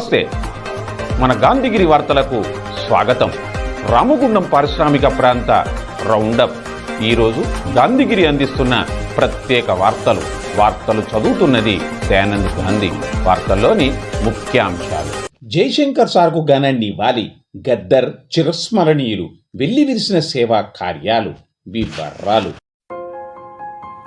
నమస్తే. మన గాంధీగిరి వార్తలకు స్వాగతం. రామగుండం పారిశ్రామిక ప్రాంత రౌండప్. ఈరోజు గాంధీగిరి అందిస్తున్న ప్రత్యేక వార్తలు. వార్తలు చదువుతున్నది దయానంద్ గాంధీ. వార్తల్లోని ముఖ్యాంశాలు. జయశంకర్ సార్కు ఘనాన్ని వాలి గద్దర్ చిరస్మరణీయులు వెళ్ళి విరిసిన సేవా కార్యాలు వివరాలు.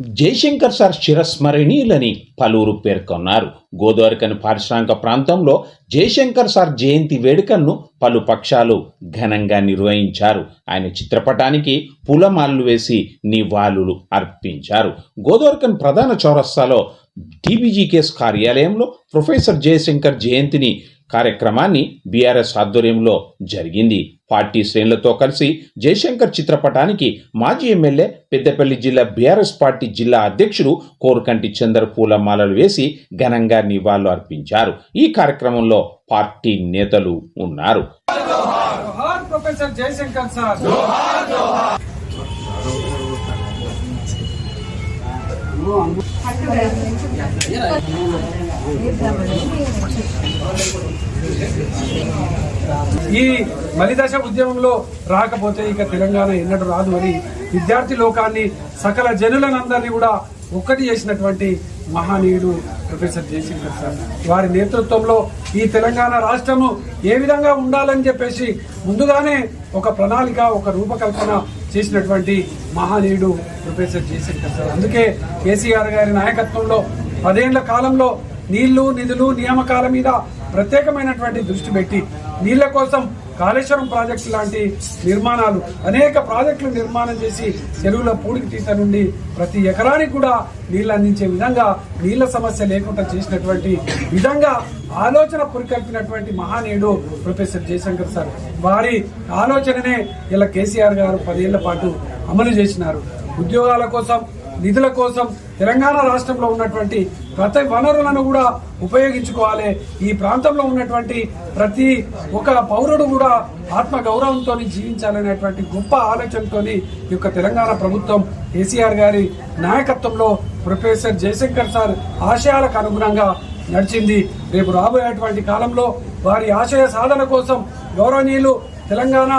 Jayashankar sir చిరస్మరణీయులని పలువురు పేర్కొన్నారు. గోదావరికని పారిశ్రామిక ప్రాంతంలో జయశంకర్ సార్ జయంతి వేడుకలను పలు పక్షాలు ఘనంగా నిర్వహించారు. ఆయన చిత్రపటానికి పూలమాలలు వేసి నివాళులు అర్పించారు. గోదావరికన్ ప్రధాన చౌరస్తాలో టీబీజీకేఎస్ కార్యాలయంలో ప్రొఫెసర్ జయశంకర్ జయంతిని కార్యక్రమాన్ని బీఆర్ఎస్ ఆధ్వర్యంలో జరిగింది పార్టీ శ్రేణులతో కలిసి జయశంకర్ చిత్రపటానికి మాజీ ఎమ్మెల్యే పెద్దపల్లి జిల్లా బీఆర్ఎస్ పార్టీ జిల్లా అధ్యక్షుడు కోరుకంటి చందర్ పూలమాలలు వేసి ఘనంగా నివాళులు అర్పించారు ఈ కార్యక్రమంలో పార్టీ నేతలు ఉన్నారు జయశంకర్ ఈ మలిదశ ఉద్యమంలో రాకపోతే ఇక తెలంగాణ ఎన్నడూ రాదు అని విద్యార్థి లోకాన్ని సకల జనులనందరినీ కూడా ఒక్కటి చేసినటువంటి మహనీయుడు ప్రొఫెసర్ జయశంకర్ సార్. వారి నేతృత్వంలో ఈ తెలంగాణ రాష్ట్రము ఏ విధంగా ఉండాలని చెప్పేసి ముందుగానే ఒక ప్రణాళిక ఒక రూపకల్పన చేసినటువంటి మహనీయుడు ప్రొఫెసర్ జయశంకర్ సార్. అందుకే కేసీఆర్ గారి నాయకత్వంలో పదేళ్ళ కాలంలో నీళ్ళు నిధులు నియామకాల మీద ప్రత్యేకమైనటువంటి దృష్టి పెట్టి నీళ్ళ కోసం కాళేశ్వరం ప్రాజెక్టు లాంటి నిర్మాణాలు అనేక ప్రాజెక్టులు నిర్మాణం చేసి చెరువుల పూడికి తీత నుండి ప్రతి ఎకరానికి కూడా నీళ్ళు అందించే విధంగా నీళ్ళ సమస్య లేకుండా చేసినటువంటి విధంగా ఆలోచన పురికల్పినటువంటి మహానీయుడు ప్రొఫెసర్ జయశంకర్ సార్ వారి ఆలోచననే ఇలా కేసీఆర్ గారు పదేళ్ళ పాటు అమలు చేసినారు. ఉద్యోగాల కోసం నిధుల కోసం తెలంగాణ రాష్ట్రంలో ఉన్నటువంటి ప్రతి వనరులను కూడా ఉపయోగించుకోవాలి. ఈ ప్రాంతంలో ఉన్నటువంటి ప్రతి ఒక పౌరుడు కూడా ఆత్మ గౌరవంతో జీవించాలనేటువంటి గొప్ప ఆలోచనతో ఈ యొక్క తెలంగాణ ప్రభుత్వం కేసీఆర్ గారి నాయకత్వంలో ప్రొఫెసర్ జయశంకర్ సార్ ఆశయాలకు అనుగుణంగా నడిచింది. రేపు రాబోయేటువంటి కాలంలో వారి ఆశయ సాధన కోసం గౌరవనీయులు తెలంగాణ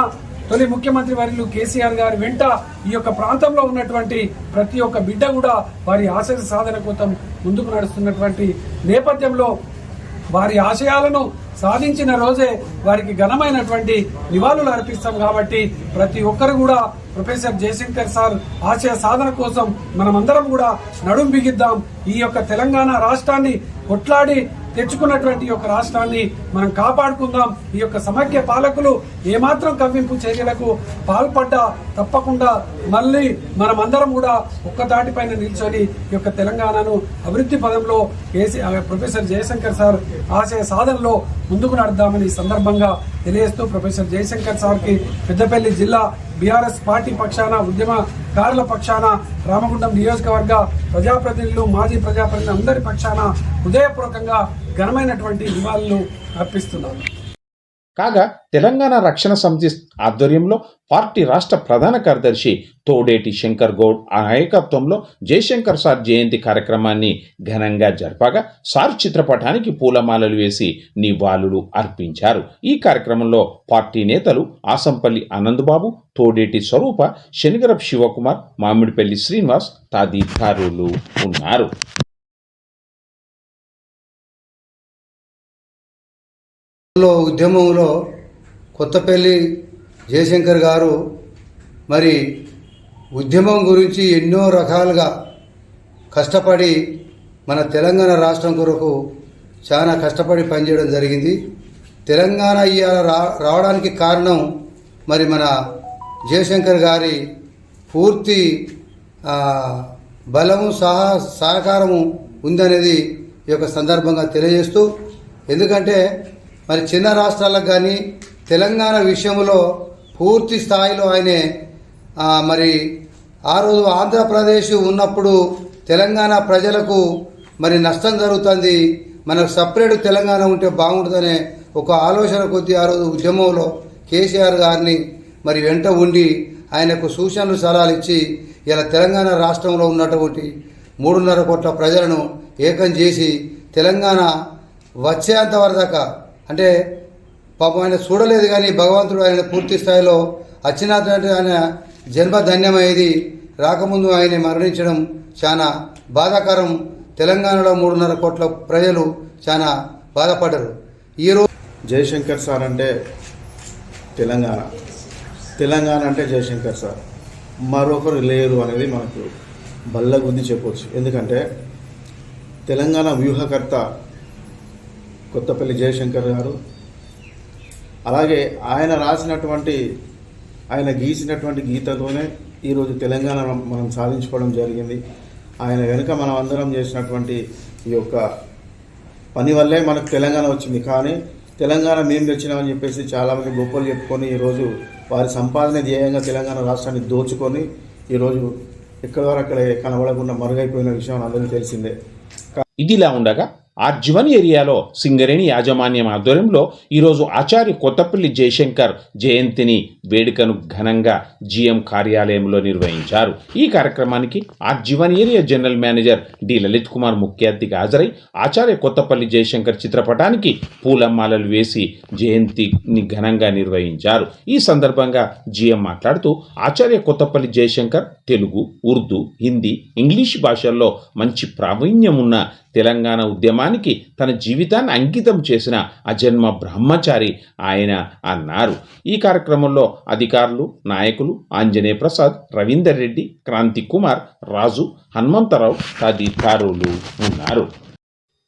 తొలి ముఖ్యమంత్రి వర్యులు కేసీఆర్ గారి వెంట ఈ యొక్క ప్రాంతంలో ఉన్నటువంటి ప్రతి ఒక్క బిడ్డ కూడా వారి ఆశయ సాధన కోసం ముందుకు నడుస్తున్నటువంటి నేపథ్యంలో వారి ఆశయాలను సాధించిన రోజే వారికి ఘనమైనటువంటి నివాళులు అర్పిస్తాం కాబట్టి ప్రతి ఒక్కరు కూడా ప్రొఫెసర్ జయశంకర్ సార్ ఆశయ సాధన కోసం మనమందరం కూడా నడుం బిగిద్దాం. ఈ యొక్క తెలంగాణ రాష్ట్రాన్ని కొట్లాడి తెచ్చుకున్నటువంటి యొక్క రాష్ట్రాన్ని మనం కాపాడుకుందాం. ఈ యొక్క సమైక్య పాలకులు ఏమాత్రం కవ్వింపు చర్యలకు పాల్పడ్డా తప్పకుండా మళ్ళీ మనమందరం కూడా ఒక్క దాటిపైన నిల్చొని ఈ యొక్క తెలంగాణను అభివృద్ధి పదంలో కేసీ ప్రొఫెసర్ జయశంకర్ సార్ ఆశయ సాధనలో ముందుకు నడుద్దామని సందర్భంగా తెలియజేస్తూ ప్రొఫెసర్ జయశంకర్ సార్కి పెద్దపల్లి జిల్లా బీఆర్ఎస్ పార్టీ పక్షాన ఉద్యమకారుల పక్షాన రామగుండం నియోజకవర్గ ప్రజాప్రతినిధులు మాజీ ప్రజాప్రతినిధులు అందరి పక్షాన హృదయపూర్వకంగా ఘనమైనటువంటి నివాళులు అర్పిస్తున్నాను. కాగా తెలంగాణ రక్షణ సమితి ఆధ్వర్యంలో పార్టీ రాష్ట్ర ప్రధాన కార్యదర్శి తోడేటి శంకర్ గౌడ్ ఆ నాయకత్వంలో జయశంకర్ సార్ జయంతి కార్యక్రమాన్ని ఘనంగా జరపగా సార్ చిత్రపటానికి పూలమాలలు వేసి నివాళులు అర్పించారు. ఈ కార్యక్రమంలో పార్టీ నేతలు ఆసంపల్లి ఆనందబాబు తోడేటి స్వరూప శనిగరపు శివకుమార్ మామిడిపల్లి శ్రీనివాస్ తదితరులు ఉన్నారు. ఉద్యమంలో కొత్తపల్లి జయశంకర్ గారు మరి ఉద్యమం గురించి ఎన్నో రకాలుగా కష్టపడి మన తెలంగాణ రాష్ట్రం కొరకు చాలా కష్టపడి పనిచేయడం జరిగింది. తెలంగాణ ఇవాళ రా రావడానికి కారణం మరి మన జయశంకర్ గారి పూర్తి బలము సహా సహకారము ఉందనేది ఈ యొక్క సందర్భంగా తెలియజేస్తూ ఎందుకంటే మరి చిన్న రాష్ట్రాలకు కానీ తెలంగాణ విషయంలో పూర్తి స్థాయిలో ఆయనే మరి ఆ రోజు ఆంధ్రప్రదేశ్ ఉన్నప్పుడు తెలంగాణ ప్రజలకు మరి నష్టం జరుగుతుంది. మనకు సపరేట్ తెలంగాణ ఉంటే బాగుంటుందనే ఒక ఆలోచన కొద్ది ఆ రోజు ఉద్యమంలో కేసీఆర్ గారిని మరి వెంట ఉండి ఆయనకు సూచనలు సలహాలు ఇచ్చి ఇలా తెలంగాణ రాష్ట్రంలో ఉన్నటువంటి మూడున్నర కోట్ల ప్రజలను ఏకం చేసి తెలంగాణ వచ్చేంత వరదాకా అంటే పాపం ఆయన చూడలేదు కానీ భగవంతుడు ఆయన పూర్తి స్థాయిలో వచ్చినటువంటి ఆయన జన్మ ధన్యమయ్యేది రాకముందు ఆయన మరణించడం చాలా బాధాకరం. తెలంగాణలో మూడున్నర కోట్ల ప్రజలు చాలా బాధపడ్డారు. ఈరోజు జయశంకర్ సార్ అంటే తెలంగాణ. తెలంగాణ అంటే జయశంకర్ సార్. మరొకరు లేరు అనేది మనకు బల్ల గురించి చెప్పవచ్చు ఎందుకంటే తెలంగాణ వ్యూహకర్త కొత్తపల్లి జయశంకర్ గారు. అలాగే ఆయన రాసినటువంటి ఆయన గీసినటువంటి గీతతోనే ఈరోజు తెలంగాణ మనం సాధించుకోవడం జరిగింది. ఆయన వెనుక మనం అందరం చేసినటువంటి ఈ యొక్క పని వల్లే మనకు తెలంగాణ వచ్చింది. కానీ తెలంగాణ మేము తెచ్చినామని చెప్పేసి చాలామంది గొప్పలు చెప్పుకొని ఈరోజు వారి సంపాదన ధ్యేయంగా తెలంగాణ రాష్ట్రాన్ని దోచుకొని ఈరోజు ఎక్కడ వరకు అక్కడ కనబడకుండా మరుగైపోయిన విషయం అందరికీ తెలిసిందే. ఇదిలా ఉండగా ఆర్జీవన్ ఏరియాలో సింగరేణి యాజమాన్యం ఆధ్వర్యంలో ఈరోజు ఆచార్య కొత్తపల్లి జయశంకర్ జయంతిని వేడుకను ఘనంగా జీఎం కార్యాలయంలో నిర్వహించారు. ఈ కార్యక్రమానికి RG one area general manager D. Lalith Kumar ముఖ్య అతిథిగా హాజరై ఆచార్య కొత్తపల్లి జయశంకర్ చిత్రపటానికి పూలమాలలు వేసి జయంతిని ఘనంగా నిర్వహించారు. ఈ సందర్భంగా జీఎం మాట్లాడుతూ ఆచార్య కొత్తపల్లి జయశంకర్ తెలుగు ఉర్దూ హిందీ ఇంగ్లీష్ భాషల్లో మంచి ప్రావీణ్యం ఉన్న తెలంగాణ ఉద్యమానికి తన జీవితాన్ని అంకితం చేసిన అజన్మ బ్రహ్మచారి ఆయన అన్నారు. ఈ కార్యక్రమంలో అధికారులు నాయకులు ఆంజనేయ ప్రసాద్ రవీందర్ రెడ్డి క్రాంతి కుమార్ రాజు హనుమంతరావు తదితరులు ఉన్నారు.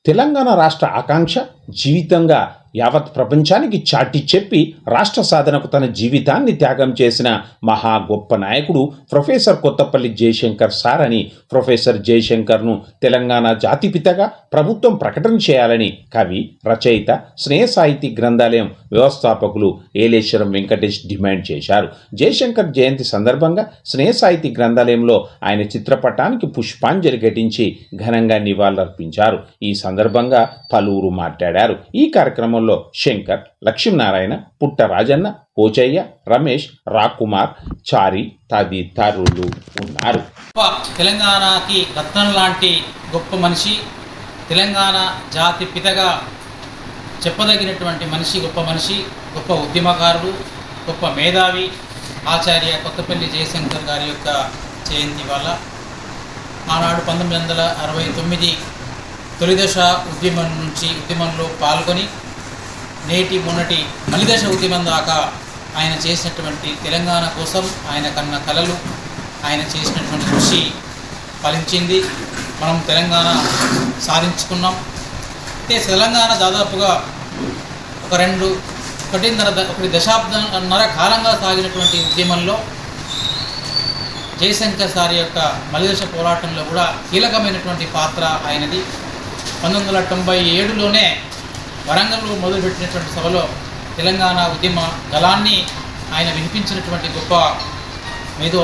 తెలంగాణ రాష్ట్ర ఆకాంక్ష జీవితంగా యావత్ ప్రపంచానికి చాటి చెప్పి రాష్ట్ర సాధనకు తన జీవితాన్ని త్యాగం చేసిన మహా గొప్ప నాయకుడు ప్రొఫెసర్ కొత్తపల్లి జయశంకర్ సార్ అని ప్రొఫెసర్ జయశంకర్ను తెలంగాణ జాతిపితగా ప్రభుత్వం ప్రకటన చేయాలని కవి రచయిత స్నేహ సాహితీ గ్రంథాలయం వ్యవస్థాపకులు ఏలేశ్వరం వెంకటేష్ డిమాండ్ చేశారు. జయశంకర్ జయంతి సందర్భంగా స్నేహ సాహితీ గ్రంథాలయంలో ఆయన చిత్రపటానికి పుష్పాంజలి ఘటించి ఘనంగా నివాళులర్పించారు. ఈ సందర్భంగా పలువురు మాట్లాడారు. ఈ కార్యక్రమంలో శంకర్ లక్ష్మీనారాయణ పుట్ట రాజన్న పోచయ్య రమేష్ రాకుమార్ చారి తదితరులు ఉన్నారు. తెలంగాణకి రత్నం లాంటి గొప్ప మనిషి తెలంగాణ జాతి పితగా చెప్పదగినటువంటి మనిషి గొప్ప మనిషి గొప్ప ఉద్యమకారుడు గొప్ప మేధావి ఆచార్య కొత్తపల్లి జయశంకర్ గారి యొక్క జయంతి వల్ల ఆనాడు పంతొమ్మిది వందల అరవై తొమ్మిది తొలిదశ ఉద్యమం నుంచి ఉద్యమంలో పాల్గొని నేటి మొన్నటి మలిదశ ఉద్యమం దాకా ఆయన చేసినటువంటి తెలంగాణ కోసం ఆయన కన్న కళలు ఆయన చేసినటువంటి కృషి ఫలించింది. మనం తెలంగాణ సాధించుకున్నాం. అయితే తెలంగాణ దాదాపుగా ఒక రెండు ఒకటిన్నర ఒకటి దశాబ్దంన్నర కాలంగా సాగినటువంటి ఉద్యమంలో జయశంకర్ సార్ యొక్క మలిదశ పోరాటంలో కూడా కీలకమైనటువంటి పాత్ర ఆయనది. పంతొమ్మిది వందల తొంభై ఏడులోనే వరంగల్లో మొదలుపెట్టినటువంటి సభలో తెలంగాణ ఉద్యమ దళాన్ని ఆయన వినిపించినటువంటి గొప్ప మేధో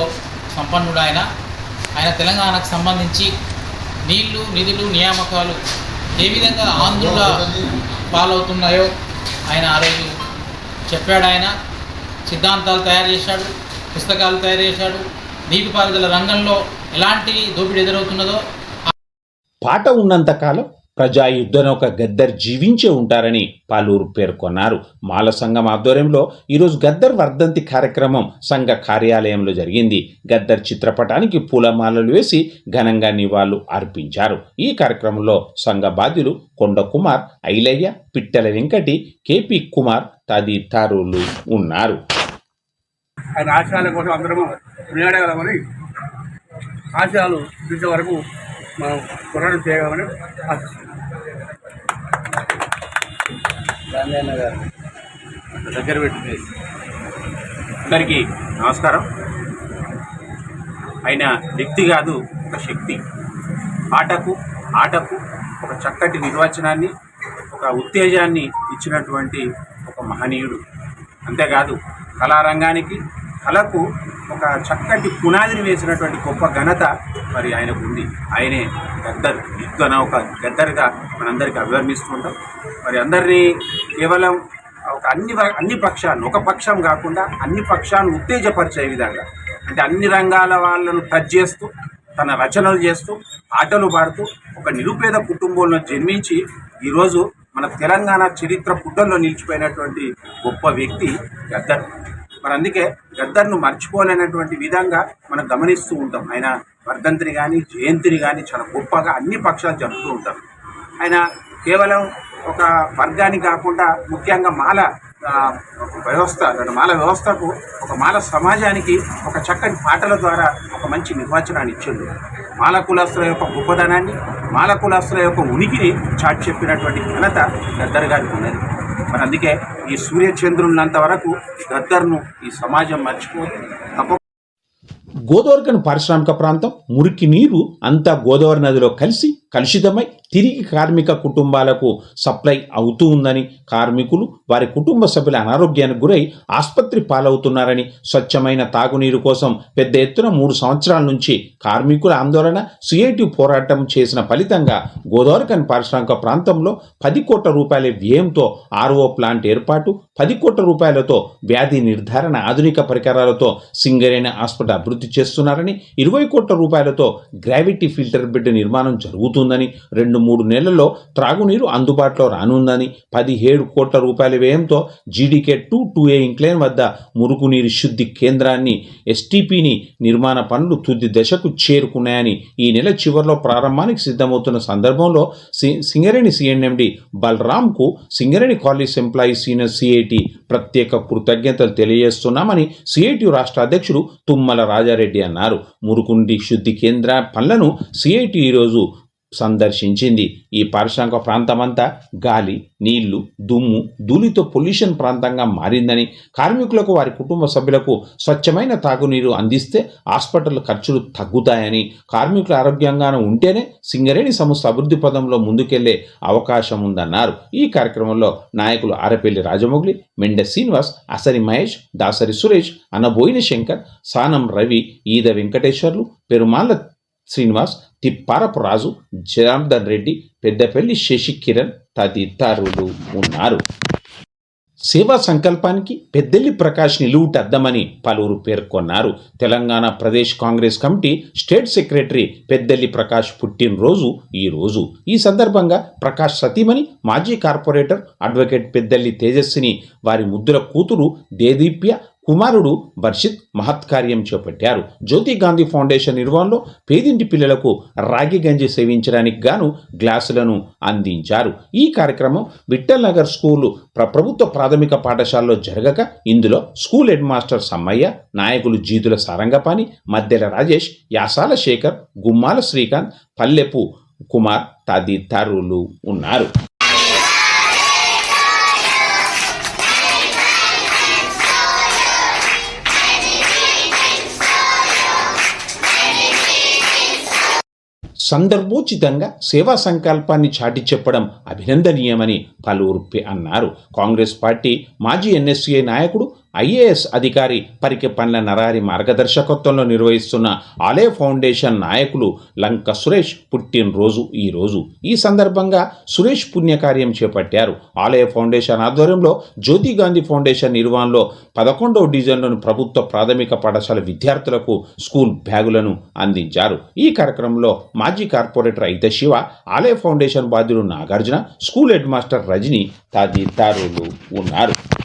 సంపన్నుడు ఆయన. ఆయన తెలంగాణకు సంబంధించి నీళ్ళు నిధులు నియామకాలు ఏ విధంగా ఆంధ్రుల పాలవుతున్నాయో ఆయన ఆ రోజు చెప్పాడు ఆయన. సిద్ధాంతాలు తయారు చేశాడు పుస్తకాలు తయారు చేశాడు. నీటిపారుదల రంగంలో ఎలాంటి దోపిడీ ఎదురవుతున్నదో పాట ఉన్నంతకాలం ప్రజాయుద్ధను ఒక గద్దర్ జీవించే ఉంటారని పలువురు పేర్కొన్నారు. మాల సంఘం ఆధ్వర్యంలో ఈరోజు గద్దర్ వర్ధంతి కార్యక్రమం సంఘ కార్యాలయంలో జరిగింది. గద్దర్ చిత్రపటానికి పూలమాలలు వేసి ఘనంగా నివాళులు అర్పించారు. ఈ కార్యక్రమంలో సంఘ బాధ్యులు కొండ కుమార్ ఐలయ్య పిట్టల వెంకటి కేపీ కుమార్ తదితరులు ఉన్నారు. కోసం అందరము ఆశయాలు మనం కొనడం చేయగలమని ఆశిస్తున్నాం. దగ్గర పెట్టి అందరికీ నమస్కారం. ఆయన వ్యక్తి కాదు ఒక శక్తి. ఆటకు ఆటకు ఒక చక్కటి నిర్వచనాన్ని ఒక ఉత్తేజాన్ని ఇచ్చినటువంటి ఒక మహనీయుడు. అంతేకాదు కళారంగానికి కళకు ఒక చక్కటి పునాదిని వేసినటువంటి గొప్ప ఘనత మరి ఆయనకు ఉంది. ఆయనే గద్దరు యుద్ధన ఒక గద్దరుగా మనందరికీ అభివర్ణిస్తుంటాం మరి అందరినీ కేవలం ఒక అన్ని వ- అన్ని పక్షాలను ఒక పక్షం కాకుండా అన్ని పక్షాలను ఉత్తేజపరిచే విధంగా అంటే అన్ని రంగాల వాళ్ళను టచ్ చేస్తూ తన రచనలు చేస్తూ ఆటలు పాడుతూ ఒక నిరుపేద కుటుంబంలో జన్మించి ఈరోజు మన తెలంగాణ చరిత్ర పుట్టల్లో నిలిచిపోయినటువంటి గొప్ప వ్యక్తి గద్దర్. మరి అందుకే గద్దర్ను మర్చిపోలేనటువంటి విధంగా మనం గమనిస్తూ ఉంటాం. ఆయన వర్ధంతిని కానీ జయంతిని కానీ చాలా గొప్పగా అన్ని పక్షాలు జరుపుతూ ఉంటారు. ఆయన కేవలం ఒక వర్గాన్ని కాకుండా ముఖ్యంగా మాల వ్యవస్థ మాల వ్యవస్థకు ఒక మాల సమాజానికి ఒక చక్కటి పాటల ద్వారా ఒక మంచి నిర్వచనాన్ని ఇచ్చిండు. మాల కులాస్తుల యొక్క గొప్పదనాన్ని మాల కులాస్తుల యొక్క ఉనికిని చాటి చెప్పినటువంటి ఘనత గద్దర్ గారికి ఉన్నది. మరి అందుకే ఈ సూర్యచంద్రున్నంత వరకు గద్దర్ను ఈ సమాజం మర్చిపోతుంది తప్ప గోదావరికని పారిశ్రామిక ప్రాంతం మురికి నీరు అంతా గోదావరి నదిలో కలిసి కలుషితమై తిరిగి కార్మిక కుటుంబాలకు సప్లై అవుతూ ఉందని కార్మికులు వారి కుటుంబ సభ్యుల అనారోగ్యానికి గురై ఆసుపత్రి పాలవుతున్నారని స్వచ్ఛమైన తాగునీరు కోసం పెద్ద ఎత్తున మూడు సంవత్సరాల నుంచి కార్మికుల ఆందోళన సిఐటి పోరాటం చేసిన ఫలితంగా గోదావరికన్ పారిశ్రామిక ప్రాంతంలో పది కోట్ల రూపాయల వ్యయంతో ఆర్ఓ ప్లాంట్ ఏర్పాటు పది కోట్ల రూపాయలతో వ్యాధి నిర్ధారణ ఆధునిక పరికరాలతో సింగరేణ హాస్పిటల్ అభివృద్ధి చేస్తున్నారని ఇరవై కోట్ల రూపాయలతో గ్రావిటీ ఫిల్టర్ బెడ్ నిర్మాణం జరుగుతుంది జరుగుతుందని రెండు మూడు నెలల్లో త్రాగునీరు అందుబాటులో రానుందని పదిహేడు కోట్ల రూపాయల వ్యయంతో GDK two two A incline వద్ద మురుగునీరు శుద్ధి కేంద్రాన్ని ఎస్టీపీని నిర్మాణ పనులు తుది దశకు చేరుకున్నాయని ఈ నెల చివరిలో ప్రారంభానికి సిద్ధమవుతున్న సందర్భంలో C- Singareni CMD బలరాంకు Singareni college employee senior CIT ప్రత్యేక కృతజ్ఞతలు తెలియజేస్తున్నామని సిఐటి రాష్ట్ర అధ్యక్షుడు తుమ్మల రాజారెడ్డి అన్నారు. మురుకుండి శుద్ధి కేంద్ర పనులను సిఐటి ఈరోజు సందర్శించింది. ఈ పారిశ్రామిక ప్రాంతమంతా గాలి నీళ్ళు దుమ్ము ధూళితో పొల్యూషన్ ప్రాంతంగా మారిందని కార్మికులకు వారి కుటుంబ సభ్యులకు స్వచ్ఛమైన తాగునీరు అందిస్తే హాస్పిటల్ ఖర్చులు తగ్గుతాయని కార్మికులు ఆరోగ్యంగానే ఉంటేనే సింగరేణి సంస్థ అభివృద్ధి పదంలో ముందుకెళ్ళే అవకాశం ఉందన్నారు. ఈ కార్యక్రమంలో నాయకులు ఆరపల్లి రాజమౌళి మెండ శ్రీనివాస్ అసరి మహేష్ దాసరి సురేష్ అనబోయిన శంకర్ సానం రవి ఈద వెంకటేశ్వర్లు పెరుమాళ్ళ శ్రీనివాస్ తిప్పారపు రాజు జనార్దన్ రెడ్డి పెద్దపల్లి శశి కిరణ్ తదితరులు ఉన్నారు. సేవా సంకల్పానికి పెద్దెల్లి ప్రకాష్ నిలువుటద్దామని పలువురు పేర్కొన్నారు. Telangana Pradesh Congress committee state secretary Peddelli Prakash పుట్టినరోజు ఈ రోజు. ఈ సందర్భంగా ప్రకాష్ సతీమణి మాజీ కార్పొరేటర్ అడ్వకేట్ పెద్దెల్లి తేజస్విని వారి ముద్దుల కూతురు దేదీప్య కుమారుడు వర్షిత్ మహత్కార్యం చేపట్టారు. జ్యోతి గాంధీ ఫౌండేషన్ నిర్వహణలో పేదింటి పిల్లలకు రాగి గంజి సేవించడానికి గాను గ్లాసులను అందించారు. ఈ కార్యక్రమం విఠల్ నగర్ స్కూలు ప్ర- ప్రభుత్వ ప్రాథమిక పాఠశాలలో జరగక ఇందులో స్కూల్ హెడ్ మాస్టర్ సమ్మయ్య నాయకులు జీతుల సారంగపాణి మద్దెల రాజేష్ యాసాల శేఖర్ గుమ్మాల శ్రీకాంత్ పల్లెపు కుమార్ తదితరులు ఉన్నారు. సందర్భోచితంగా సేవా సంకల్పాన్ని చాటి చెప్పడం అభినందనీయమని పలువురు అన్నారు. కాంగ్రెస్ పార్టీ మాజీ ఎన్ఎస్సీఐ నాయకుడు ఐఏఎస్ అధికారి పరికె నరారి మార్గదర్శకత్వంలో నిర్వహిస్తున్న ఆలయ ఫౌండేషన్ నాయకులు లంక సురేష్ పుట్టినరోజు ఈ రోజు. ఈ సందర్భంగా సురేష్ పుణ్యకార్యం చేపట్టారు. ఆలయ ఫౌండేషన్ ఆధ్వర్యంలో జ్యోతి గాంధీ ఫౌండేషన్ నిర్వహణలో పదకొండవ డివిజన్లోని ప్రభుత్వ ప్రాథమిక పాఠశాల విద్యార్థులకు స్కూల్ బ్యాగులను అందించారు. ఈ కార్యక్రమంలో మాజీ కార్పొరేటర్ అయితే శివ ఆలయ ఫౌండేషన్ బాధ్యులు Nagarjuna school head master Rajani తదితరులు ఉన్నారు.